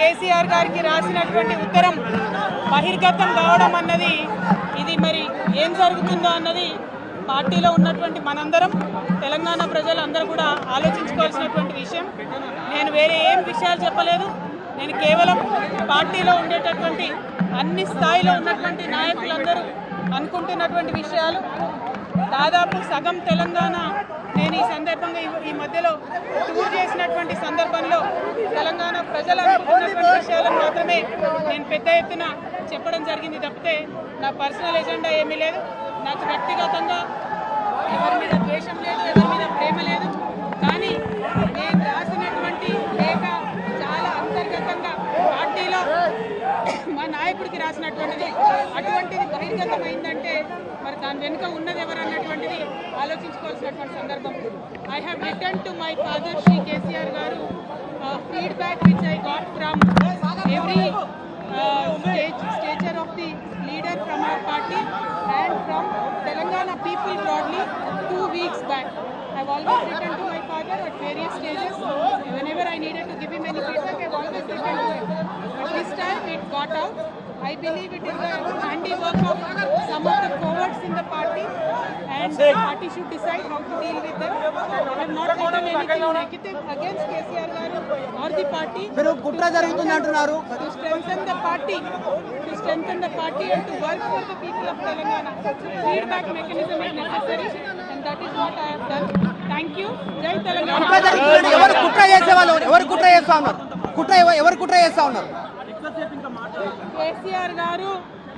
కేసీఆర్ గారికి రాసినటువంటి ఉత్తరం బహిర్గతం కావడం అన్నది ఇది మరి ఏం జరుగుతుందో అన్నది పార్టీలో ఉన్నటువంటి మనందరం తెలంగాణ ప్రజలందరూ కూడా ఆలోచించుకోవాల్సినటువంటి విషయం. నేను వేరే ఏం విషయాలు చెప్పలేదు. నేను కేవలం పార్టీలో ఉండేటటువంటి అన్ని స్థాయిలో ఉన్నటువంటి నాయకులందరూ అనుకుంటున్నటువంటి విషయాలు. దాదాపు సగం తెలంగాణ నేను ఈ సందర్భంగా ఈ- మధ్యలో టూర్ చేసినటువంటి సందర్భంలో తెలంగాణ ప్రజలు అనుకుంటున్నటువంటి విషయాలను మాత్రమే నేను పెద్ద ఎత్తున చెప్పడం జరిగింది తప్పితే నా పర్సనల్ ఎజెండా ఏమీ లేదు. నాకు వ్యక్తిగతంగా ఎవరి మీద ద్వేషం లేదు ఎవరి మీద ప్రేమ లేదు. కానీ నేను రాసినటువంటి లేఖ చాలా అంతర్గతంగా పార్టీలో మా నాయకుడికి రాసినటువంటిది. అటువంటిది బహిర్గతమైందని దాని వెనుక ఉన్నది ఎవరు అన్నటువంటిది ఆలోచించుకోవాల్సినటువంటి సందర్భం I have return to my father Shri KCR garu feedback which I got from every stature of the leader from our party and from Telangana people broadly two weeks back I always return to my father at various stages whenever I needed to give any I it got out believe it is handy work of some in the party, and the party should decide how to deal with them. I have not written anything negative against KCR garu or the party. మీరు కుట్ర జరుగుతుంది అంటున్నారు to strengthen the party, to strengthen the party and to work for the people of Telangana. Feedback mechanism is necessary and that is what I have done. Thank you. Jai కుట్ర Telangana. జరుగుతుంది ఎవరు కుట్ర చేసే వాళ్ళు ఎవరు కుట్ర చేస్తా ఉన్నారు కుట్ర ఎవ- ఎవరు కుట్ర చేస్తా ఉన్నారు కేసీఆర్ గారు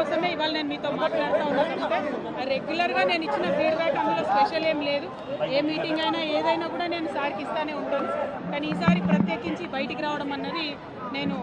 దానికోసమే ఇవాళ నేను మీతో మాట్లాడుతూ ఉన్నాను రెగ్యులర్గా నేను ఇచ్చిన ఫీడ్బ్యాక్ అందులో స్పెషల్ ఏం లేదు. ఏ మీటింగ్ అయినా ఏదైనా కూడా నేను సార్కి ఇస్తానే ఉంటాను. కానీ ఈసారి ప్రత్యేకించి బయటికి రావడం అన్నది నేను